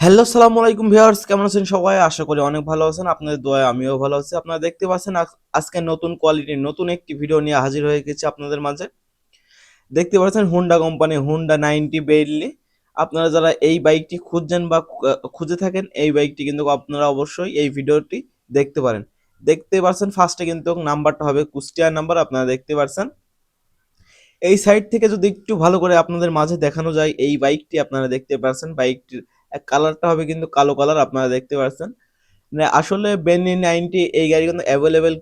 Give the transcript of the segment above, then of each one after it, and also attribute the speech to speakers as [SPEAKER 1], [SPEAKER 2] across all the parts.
[SPEAKER 1] Hello, সালাম আলাইকুম viewers, কেমন আছেন সবাই? আশা করি অনেক ভালো আছেন, আপনাদের দোয়ায় আমিও ভালো আছি। আপনারা দেখতে পাচ্ছেন আজ- আজকে নতুন কোয়ালিটির নতুন একটি ভিডিও নিয়ে হাজির হয়ে গেছি আপনাদের মাঝে। দেখতে পাচ্ছেন হুন্ডা কোম্পানি হুন্ডা নাইনটি বেইলি আপনারা যারা এই বাইকটি খুঁজছেন বা খুঁজে থাকেন, এই বাইকটি কিন্তু আপনারা অবশ্যই এই ভিডিওটি দেখতে পারেন। দেখতে পাচ্ছেন ফার্স্টে কিন্তু নাম্বারটা হবে কুষ্টিয়ার নাম্বার আপনারা দেখতে পাচ্ছেন। এই সাইড থেকে যদি একটু ভালো করে আপনাদের মাঝে দেখানো যায়, এই বাইকটি আপনারা দেখতে পাচ্ছেন বাইকটির কালারটা হবে কিন্তু কালো কালার আপনারা দেখতে পাচ্ছেন মানে আসলে বেনি নাইনটি এই গাড়ি কিন্তু অ্যাভেলেবেল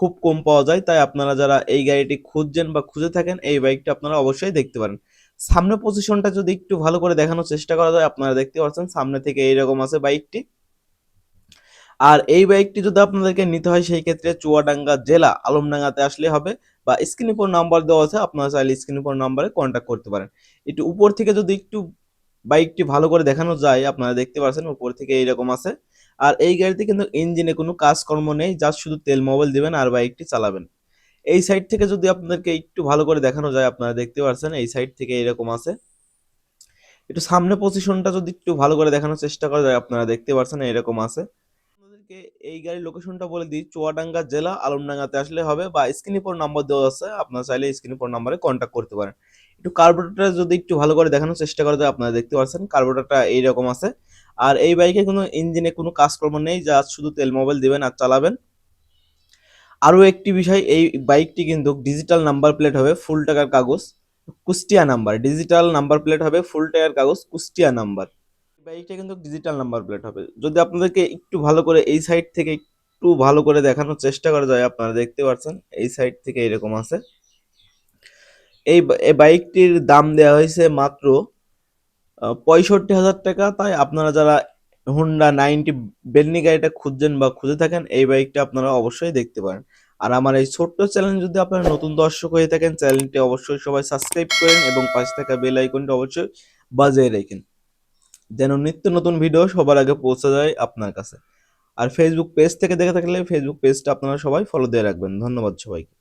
[SPEAKER 1] খুব কম পাওয়া যায়, তাই আপনারা যারা এই গাড়িটি খুঁজছেন বা খুঁজে থাকেন, এই বাইকটা আপনারা অবশ্যই দেখতে পারেন। সামনে পজিশনটা যদি একটু ভালো করে দেখানোর চেষ্টা করা যায়, আপনারা দেখতে পাচ্ছেন সামনে থেকে এইরকম আছে বাইকটি আর এই বাইকটি যদি আপনাদেরকে নিতে হয়, সেই ক্ষেত্রে চুয়াডাঙ্গা জেলা আলমডাঙ্গাতে আসলে হবে বা স্ক্রিন উপর নাম্বার দেওয়া আছে, আপনারা চাইলে স্ক্রিন উপর নাম্বারে কন্ট্যাক্ট করতে পারেন। একটু উপর থেকে যদি একটু বাইকটি ভালো করে দেখানো যায়, আপনারা দেখতে পাচ্ছেন উপর থেকে এইরকম আছে। আর এই গাড়িতে কিন্তু ইঞ্জিনে কোনো কাজকর্ম নেই, জাস্ট শুধু তেল মোবাইল দিবেন আর বাইকটি চালাবেন। এই সাইড থেকে যদি আপনাদেরকে একটু ভালো করে দেখানো যায়, আপনারা দেখতে পাচ্ছেন এই সাইড থেকে এইরকম আছে। একটু সামনে পজিশনটা যদি একটু ভালো করে দেখানোর চেষ্টা করা যায়, আপনারা দেখতে পাচ্ছেন এরকম আছে। আপনাদেরকে এই গাড়ির লোকেশনটা বলে দিই, চুয়াডাঙ্গা জেলা, আলমডাঙ্গাতে আসলে হবে বা স্ক্রিনে পর নাম্বার দেওয়া আছে, আপনারা চাইলে স্ক্রিনে পর নাম্বারে কন্ট্যাক্ট করতে পারেন। একটু কার্বোরেটরটা যদি একটু ভালো করে দেখানোর চেষ্টা করে আপনারা দেখতে পাচ্ছেন কার্বোরেটরটা এইরকম আছে। আর এই বাইকে কোনো ইঞ্জিনে কোনো কাজকর্ম নেই যা শুধু তেল মোবাইল দিবেন আর চালাবেন। আরও একটি বিষয়, এই বাইকটি কিন্তু ডিজিটাল নাম্বার প্লেট হবে ফুল টাকার কাগজ, Kushtia number digital number plate হবে ফুল টাকার কাগজ, কুষ্টিয়া নাম্বার বাইকটা কিন্তু ডিজিটাল নাম্বার প্লেট হবে। যদি আপনাদেরকে একটু ভালো করে এই সাইড থেকে একটু ভালো করে দেখানোর চেষ্টা করা যায়, আপনারা দেখতে পাচ্ছেন, এই সাইড থেকে এরকম আছে। এই বাইকটির দাম দেওয়া হয়েছে মাত্র পঁয়ষট্টি হাজার টাকা। তাই আপনারা যারা হুন্ডা নাইনটি বেন্নি গাড়িটা খুঁজছেন বা খুঁজে থাকেন, এই বাইকটা আপনারা অবশ্যই দেখতে পারেন। আর আমার এই ছোট্ট চ্যানেল যদি আপনারা নতুন দর্শক হয়ে থাকেন, চ্যানেলটি অবশ্যই সবাই সাবস্ক্রাইব করেন এবং পাশে থাকা বেল আইকনটি অবশ্যই বাজিয়ে রাখেন। যেন নিত্য নতুন ভিডিও সবার আগে পৌঁছে যায় আপনার কাছে। আর ফেসবুক পেজ থেকে দেখে থাকলে ফেসবুক পেজটা আপনারা সবাই ফলো দিয়ে রাখবেন। ধন্যবাদ সবাইকে।